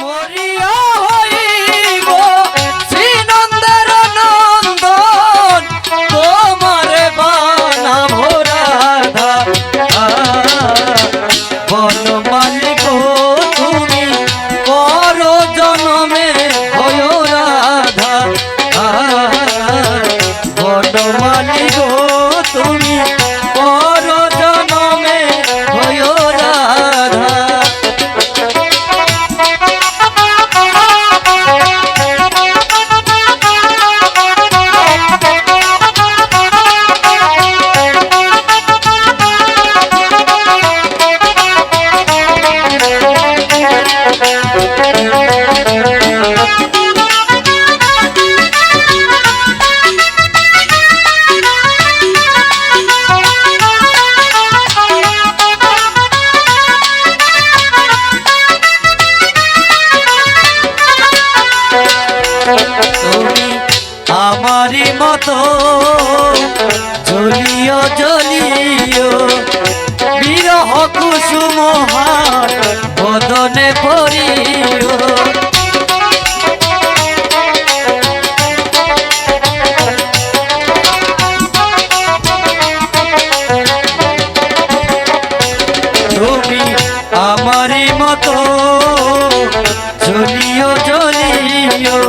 মরিয়া আমারি মতো জলিও জলিও কুসুম বদনে পড়িল। তুমি আমারই মতো চলিও চলিও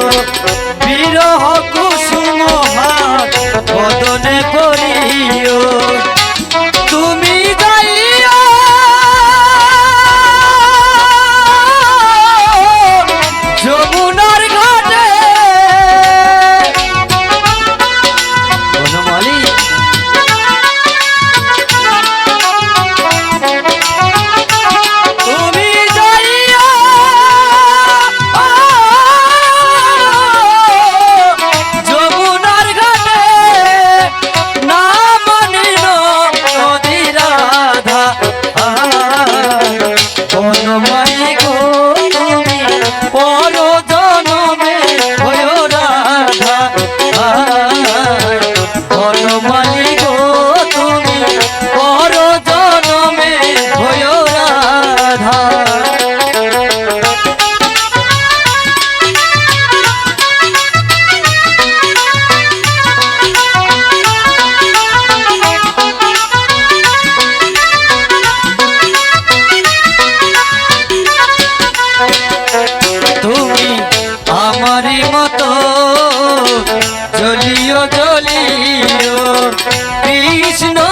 চলিল কৃষ্ণ